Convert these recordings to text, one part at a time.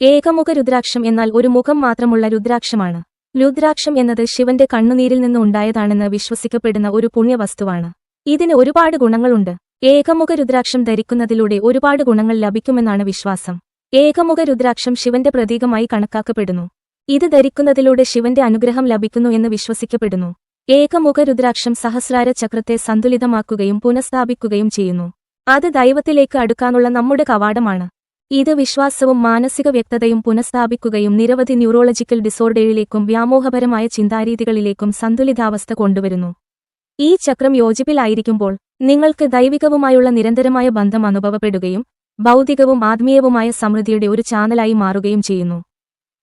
ഏകമുഖ രുദ്രാക്ഷം എന്നാൽ ഒരു മുഖം മാത്രമുള്ള രുദ്രാക്ഷമാണ്. രുദ്രാക്ഷം എന്നത് ശിവന്റെ കണ്ണുനീരിൽ നിന്ന് ഉണ്ടായതാണെന്ന് വിശ്വസിക്കപ്പെടുന്ന ഒരു പുണ്യവസ്തുവാണ്. ഇതിന് ഒരുപാട് ഗുണങ്ങളുണ്ട്. ഏകമുഖ രുദ്രാക്ഷം ധരിക്കുന്നതിലൂടെ ഒരുപാട് ഗുണങ്ങൾ ലഭിക്കുമെന്നാണ് വിശ്വാസം. ഏകമുഖ രുദ്രാക്ഷം ശിവന്റെ പ്രതീകമായി കണക്കാക്കപ്പെടുന്നു. ഇത് ധരിക്കുന്നതിലൂടെ ശിവന്റെ അനുഗ്രഹം ലഭിക്കുന്നു എന്ന് വിശ്വസിക്കപ്പെടുന്നു. ഏകമുഖ രുദ്രാക്ഷം സഹസ്രാര ചക്രത്തെ സന്തുലിതമാക്കുകയും പുനഃസ്ഥാപിക്കുകയും ചെയ്യുന്നു. അത് ദൈവത്തിലേക്ക് അടുക്കാനുള്ള നമ്മുടെ കവാടമാണ്. ഇത് വിശ്വാസവും മാനസിക വ്യക്തതയും പുനഃസ്ഥാപിക്കുകയും നിരവധി ന്യൂറോളജിക്കൽ ഡിസോർഡറിലേക്കും വ്യാമോഹപരമായ ചിന്താരീതികളിലേക്കും സന്തുലിതാവസ്ഥ കൊണ്ടുവരുന്നു. ഈ ചക്രം യോജിപ്പിലായിരിക്കുമ്പോൾ നിങ്ങൾക്ക് ദൈവികവുമായുള്ള നിരന്തരമായ ബന്ധം അനുഭവപ്പെടുകയും ഭൗതികവും ആത്മീയവുമായ സമൃദ്ധിയുടെ ഒരു ചാനലായി മാറുകയും ചെയ്യുന്നു.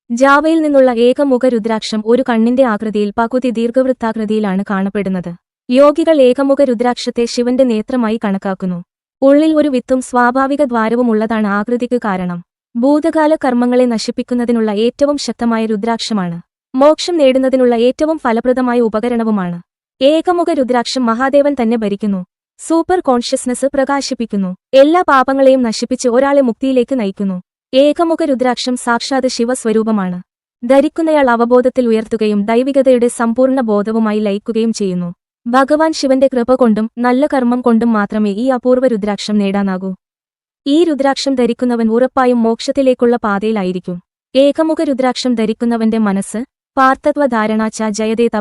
ജാവയിൽ നിന്നുള്ള ഏകമുഖ രുദ്രാക്ഷം ഒരു കണ്ണിന്റെ ആകൃതിയിൽ പകുതി ദീർഘവൃത്താകൃതിയിലാണ് കാണപ്പെടുന്നത്. യോഗികൾ ഏകമുഖ രുദ്രാക്ഷത്തെ ശിവന്റെ നേത്രമായി കണക്കാക്കുന്നു. ഉള്ളിൽ ഒരു വിത്തും സ്വാഭാവിക ദ്വാരവുമുള്ളതാണ് ആകൃതിക്ക് കാരണം. ഭൂതകാല കർമ്മങ്ങളെ നശിപ്പിക്കുന്നതിനുള്ള ഏറ്റവും ശക്തമായ രുദ്രാക്ഷമാണ്. മോക്ഷം നേടുന്നതിനുള്ള ഏറ്റവും ഫലപ്രദമായ ഉപകരണവുമാണ്. ഏകമുഖ രുദ്രാക്ഷം മഹാദേവൻ തന്നെ ഭരിക്കുന്നു. സൂപ്പർ കോൺഷ്യസ്നസ് പ്രകാശിപ്പിക്കുന്നു. എല്ലാ പാപങ്ങളെയും നശിപ്പിച്ച് ഒരാളെ മുക്തിയിലേക്ക് നയിക്കുന്നു. ഏകമുഖ രുദ്രാക്ഷം സാക്ഷാത് ശിവസ്വരൂപമാണ്. ധരിക്കുന്നയാൾ അവബോധത്തിൽ ഉയർത്തുകയും ദൈവികതയുടെ സമ്പൂർണ ബോധവുമായി ലയിക്കുകയും ചെയ്യുന്നു. ഭഗവാൻ ശിവന്റെ കൃപ കൊണ്ടും നല്ല കർമ്മം കൊണ്ടും മാത്രമേ ഈ അപൂർവ രുദ്രാക്ഷം നേടാനാകൂ. ഈ രുദ്രാക്ഷം ധരിക്കുന്നവൻ ഉറപ്പായും മോക്ഷത്തിലേക്കുള്ള പാതയിലായിരിക്കും. ഏകമുഖ രുദ്രാക്ഷം ധരിക്കുന്നവന്റെ മനസ്സ് പാർത്ഥത്വ ധാരണാച്ച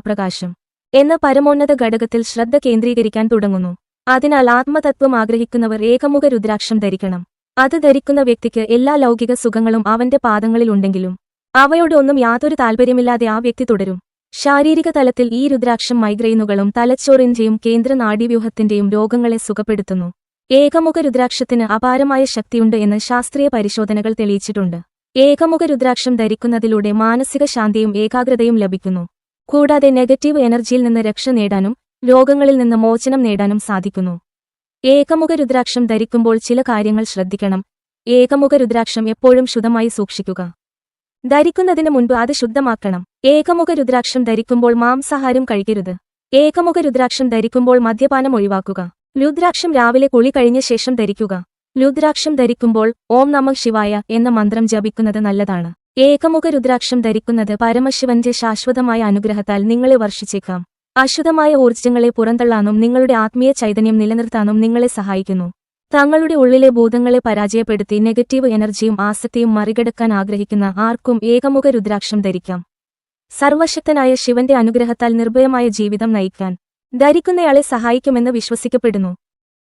പ്രകാശം എന്ന പരമോന്നത ഘടകത്തിൽ ശ്രദ്ധ കേന്ദ്രീകരിക്കാൻ തുടങ്ങുന്നു. അതിനാൽ ആത്മതത്വം ആഗ്രഹിക്കുന്നവർ ഏകമുഖ രുദ്രാക്ഷം ധരിക്കണം. അത് ധരിക്കുന്ന വ്യക്തിക്ക് എല്ലാ ലൗകിക സുഖങ്ങളും അവന്റെ പാദങ്ങളിലുണ്ടെങ്കിലും അവയോടൊന്നും യാതൊരു താൽപര്യമില്ലാതെ ആ വ്യക്തി തുടരും. ശാരീരിക തലത്തിൽ ഈ രുദ്രാക്ഷം മൈഗ്രെയിനുകളും തലച്ചോറിന്റെയും കേന്ദ്ര നാഡീവ്യൂഹത്തിന്റെയും രോഗങ്ങളെ സുഖപ്പെടുത്തുന്നു. ഏകമുഖ രുദ്രാക്ഷത്തിന് അപാരമായ ശക്തിയുണ്ട് എന്ന് ശാസ്ത്രീയ പരിശോധനകൾ തെളിയിച്ചിട്ടുണ്ട്. ഏകമുഖ രുദ്രാക്ഷം ധരിക്കുന്നതിലൂടെ മാനസിക ശാന്തിയും ഏകാഗ്രതയും ലഭിക്കുന്നു. കൂടാതെ നെഗറ്റീവ് എനർജിയിൽ നിന്ന് രക്ഷ നേടാനും രോഗങ്ങളിൽ നിന്ന് മോചനം നേടാനും സാധിക്കുന്നു. ഏകമുഖ രുദ്രാക്ഷം ധരിക്കുമ്പോൾ ചില കാര്യങ്ങൾ ശ്രദ്ധിക്കണം. ഏകമുഖ രുദ്രാക്ഷം എപ്പോഴും ശുദ്ധമായി സൂക്ഷിക്കുക. ധരിക്കുന്നതിന് മുൻപ് അത് ശുദ്ധമാക്കണം. ഏകമുഖ രുദ്രാക്ഷം ധരിക്കുമ്പോൾ മാംസാഹാരം കഴിക്കരുത്. ഏകമുഖ രുദ്രാക്ഷം ധരിക്കുമ്പോൾ മദ്യപാനം ഒഴിവാക്കുക. രുദ്രാക്ഷം രാവിലെ കുളി കഴിഞ്ഞ ശേഷം ധരിക്കുക. രുദ്രാക്ഷം ധരിക്കുമ്പോൾ ഓം നമ ശിവായ എന്ന മന്ത്രം ജപിക്കുന്നത് നല്ലതാണ്. ഏകമുഖ രുദ്രാക്ഷം ധരിക്കുന്നത് പരമശിവന്റെ ശാശ്വതമായ അനുഗ്രഹത്താൽ നിങ്ങളെ വർഷിച്ചേക്കാം. അശുദ്ധമായ ഊർജങ്ങളെ പുറന്തള്ളാനും നിങ്ങളുടെ ആത്മീയ ചൈതന്യം നിലനിർത്താനും നിങ്ങളെ സഹായിക്കുന്നു. തങ്ങളുടെ ഉള്ളിലെ ഭൂതങ്ങളെ പരാജയപ്പെടുത്തി നെഗറ്റീവ് എനർജിയും ആസക്തിയും മറികടക്കാൻ ആഗ്രഹിക്കുന്ന ആർക്കും ഏകമുഖ രുദ്രാക്ഷം ധരിക്കാം. സർവശക്തനായ ശിവന്റെ അനുഗ്രഹത്താൽ നിർഭയമായ ജീവിതം നയിക്കാൻ ധരിക്കുന്നയാളെ സഹായിക്കുമെന്ന് വിശ്വസിക്കപ്പെടുന്നു.